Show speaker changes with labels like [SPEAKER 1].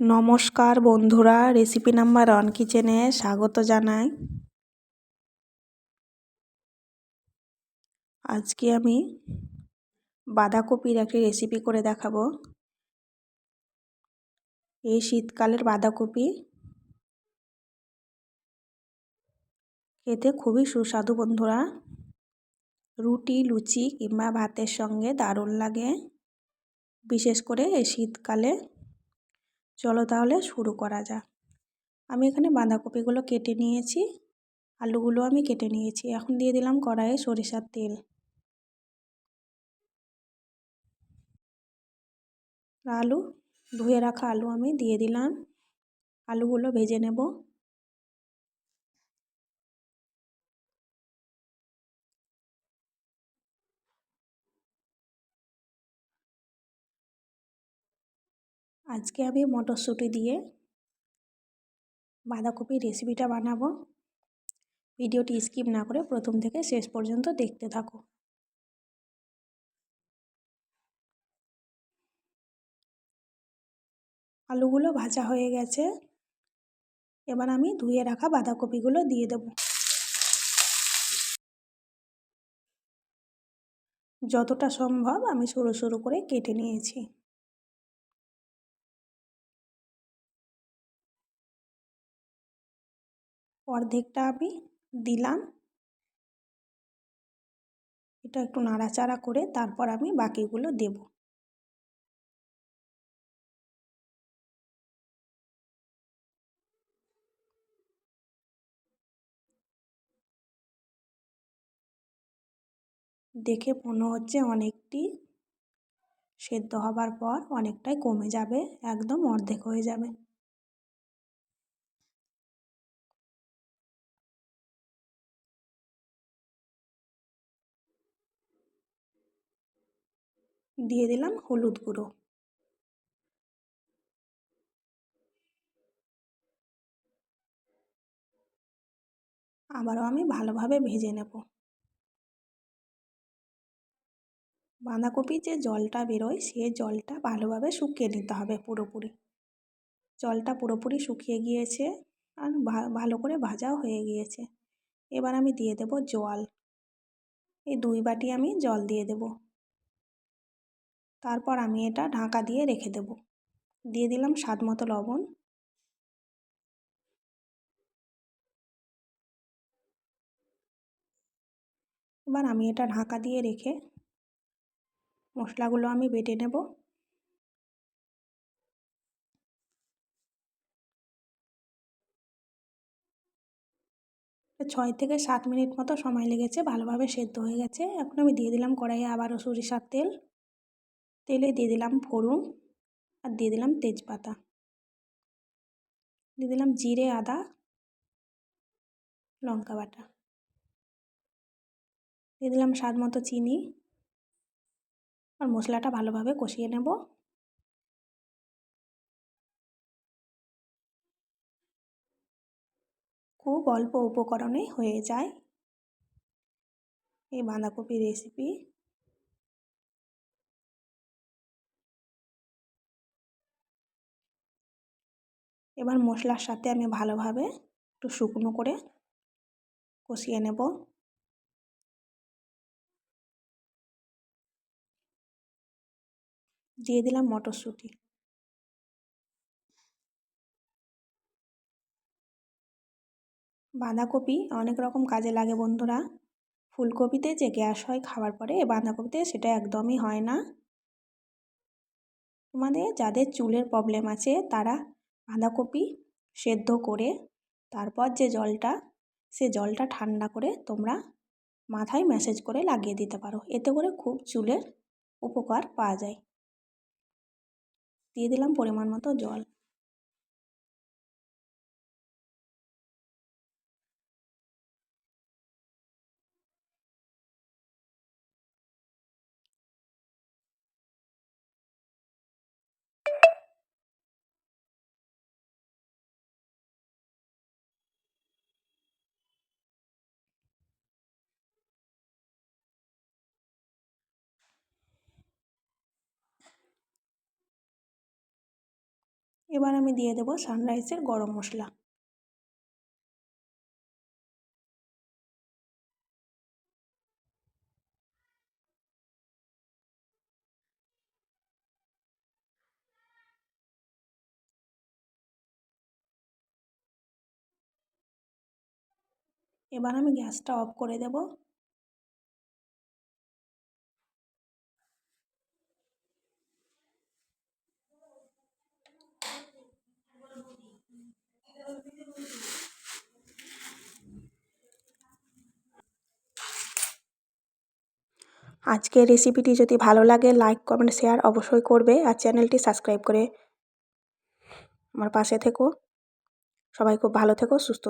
[SPEAKER 1] নমস্কার বন্ধুরা recipe number on কিচেনে স্বাগত জানাই। আজকে আমি বাঁধাকপির একটি রেসিপি করে দেখাবো। এই শীতকালের বাঁধাকপি খেতে খুবই সুস্বাদু বন্ধুরা। রুটি, লুচি কিংবা ভাতের সঙ্গে দারুণ লাগে। বিশেষ করে এই শীতকালে চলো তাহলে শুরু করা যাক। আমি এখানে বাঁধাকপিগুলো কেটে নিয়েছি, আলুগুলো আমি কেটে নিয়েছি। এখন দিয়ে দিলাম কড়াইয়ে সরিষার তেল। আলু, ধুয়ে রাখা আলু আমি দিয়ে দিলাম। আলুগুলো ভেজে নেব। আজকে আমি মটরশুঁটি দিয়ে বাঁধাকপির রেসিপিটা বানাবো। ভিডিওটি স্কিপ না করে প্রথম থেকে শেষ পর্যন্ত দেখতে থাকো। আলুগুলো ভাজা হয়ে গেছে। এবার আমি ধুয়ে রাখা বাঁধাকপিগুলো দিয়ে দেব। যতটা সম্ভব আমি সরু সরু করে কেটে নিয়েছি। অর্ধেকটা আমি দিলাম। এটা একটু নাড়াচাড়া করে তারপর আমি বাকিগুলো দেব। দেখে মনে হচ্ছে অনেকটি সেদ্ধ হবার পর অনেকটাই কমে যাবে, একদম অর্ধেক হয়ে যাবে। দিয়ে দিলাম হলুদ গুঁড়ো। আবারও আমি ভালোভাবে ভেজে নেব। বাঁধাকপির যে জলটা বেরোয়, সে জলটা ভালোভাবে শুকিয়ে নিতে হবে পুরোপুরি। জলটা পুরোপুরি শুকিয়ে গিয়েছে আর ভালো করে ভাজাও হয়ে গিয়েছে। এবার আমি দিয়ে দেব জল। এই দুই বাটি আমি জল দিয়ে দেব। তারপর আমি এটা ঢাকা দিয়ে রেখে দেব। দিয়ে দিলাম স্বাদ মতো লবণ। এবার আমি এটা ঢাকা দিয়ে রেখে মশলাগুলো আমি বেটে নেব। ছয় থেকে সাত মিনিট মতো সময় লেগেছে, ভালোভাবে সেদ্ধ হয়ে গেছে। এখন আমি দিয়ে দিলাম কড়াইয়ে আবারও সরিষার তেল। তেলে দিয়ে দিলাম ফোড়ন আর দিয়ে দিলাম তেজপাতা। দিয়ে দিলাম জিরে, আদা, লঙ্কা বাটা। দিয়ে দিলাম স্বাদ মতো চিনি। আর মশলাটা ভালোভাবে কষিয়ে নেব। খুব অল্প উপকরণে হয়ে যায় এই বাঁধাকপির রেসিপি এবার মশলার সাথে আমি ভালোভাবে একটু শুকনো করে কষিয়ে নেব। দিয়ে দিলাম মটরশুঁটি। বাঁধাকপি অনেক রকম কাজে লাগে বন্ধুরা। ফুলকপিতে যে গ্যাস হয় খাওয়ার পরে বাঁধাকপিতে সেটা একদমই হয় না। তোমাদের যাদের চুলের প্রবলেম আছে তারা বাঁধাকপি সেদ্ধ করে তারপর যে জলটা, সে জলটা ঠান্ডা করে তোমরা মাথায় ম্যাসেজ করে লাগিয়ে দিতে পারো। এতে করে খুব চুলের উপকার পাওয়া যায়। দিয়ে দিলাম পরিমাণ মতো জল। এবার আমি দিয়ে দেবো সানরাইসের গরম মশলা। এবার আমি গ্যাসটা অফ করে দেব। আজকের রেসিপিটি যদি ভালো লাগে লাইক কমেন্ট শেয়ার অবশ্যই করবে আর চ্যানেলটি সাবস্ক্রাইব করে আমার পাশে থেকো। সবাই খুব ভালো থেকো, সুস্থ